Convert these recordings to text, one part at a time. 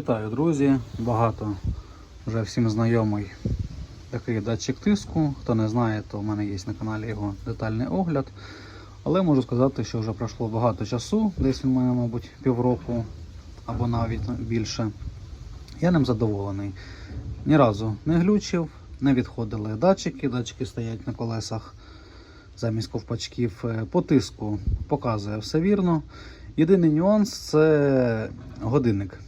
Вітаю, друзі! Багато вже всім знайомий такий датчик тиску. Хто не знає, то в мене є на каналі його детальний огляд. Але можу сказати, що вже пройшло багато часу, десь він має, мабуть, півроку або навіть більше. Я ним задоволений. Ні разу не глючив, не відходили датчики. Датчики стоять на колесах замість ковпачків. Е, По тиску показує все вірно. Єдиний нюанс це годинник.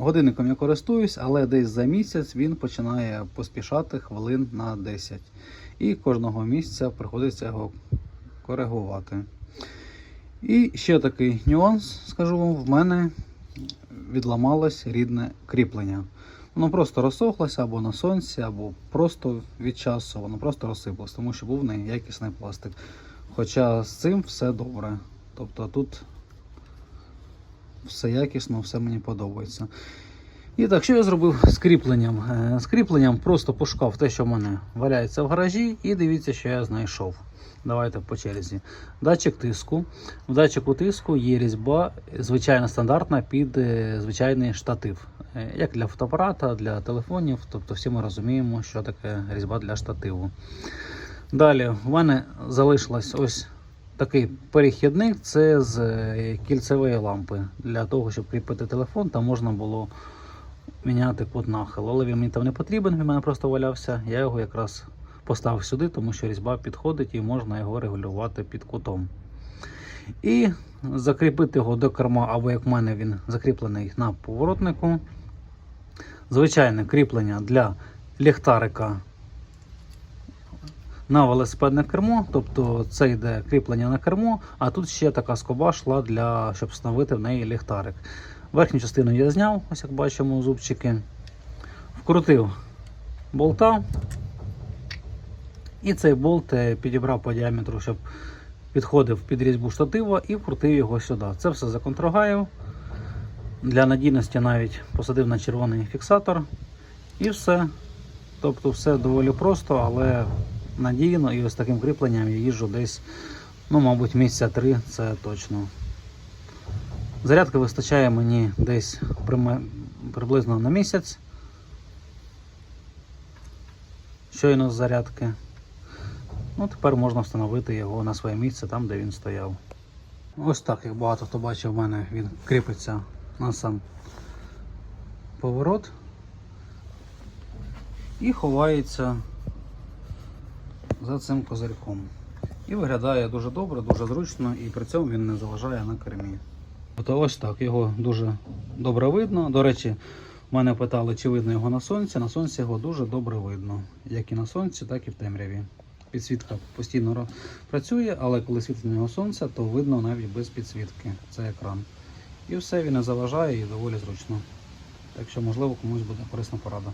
Годинником я користуюсь, але десь за місяць він починає поспішати хвилин на 10. І кожного місяця приходиться його коригувати. І ще такий нюанс, скажу вам, в мене відламалось рідне кріплення. Воно просто розсохлося або на сонці, або просто від часу, воно просто розсипалось, тому що був неякісний пластик. Хоча з цим все добре. Тобто тут все якісно, все мені подобається. І так, що я зробив з кріпленням? Е, З кріпленням просто пошукав те, що в мене валяється в гаражі, і дивіться, що я знайшов. Давайте по черзі. Датчик тиску. В датчику тиску є різьба, звичайно стандартна під е, звичайний штатив. Е, Як для фотоапарата, для телефонів. Тобто всі ми розуміємо, що таке різьба для штативу. Далі в мене залишилось ось такий перехідник. Це з е, кільцевої лампи. Для того, щоб кріпити телефон, там можна було міняти кут нахилу. Але він мені там не потрібен, він мене просто валявся. Я його якраз поставив сюди, тому що різьба підходить і можна його регулювати під кутом. І закріпити його до керма, або як в мене він закріплений на поворотнику. Звичайне кріплення для ліхтарика на велосипедне кермо, тобто це йде кріплення на кермо, а тут ще така скоба йшла для щоб встановити в неї ліхтарик. Верхню частину я зняв, ось як бачимо, зубчики. Вкрутив болта. І цей болт е, підібрав по діаметру, щоб підходив під різьбу штатива і вкрутив його сюди. Це все законтрогаїв. Для надійності навіть посадив на червоний фіксатор. І все. Тобто все доволі просто, але надійно. І ось таким кріпленням я їжджу десь, ну, мабуть, місяця три, це точно. Зарядки вистачає мені десь приблизно на місяць. Щойно з зарядки. Ну, тепер можна встановити його на своє місце там, де він стояв. Ось так, як багато хто бачив, в мене він кріпиться на сам поворот і ховається за цим козирьком. І виглядає дуже добре, дуже зручно, і при цьому він не заважає на кермі. Тобто ось так, його дуже добре видно. До речі, мене питали, чи видно його на сонці. На сонці його дуже добре видно. Як і на сонці, так і в темряві. Підсвітка постійно працює, але коли на нього сонце, то видно навіть без підсвітки. Це екран. І все він не заважає і доволі зручно. Так що, можливо, комусь буде корисна порада.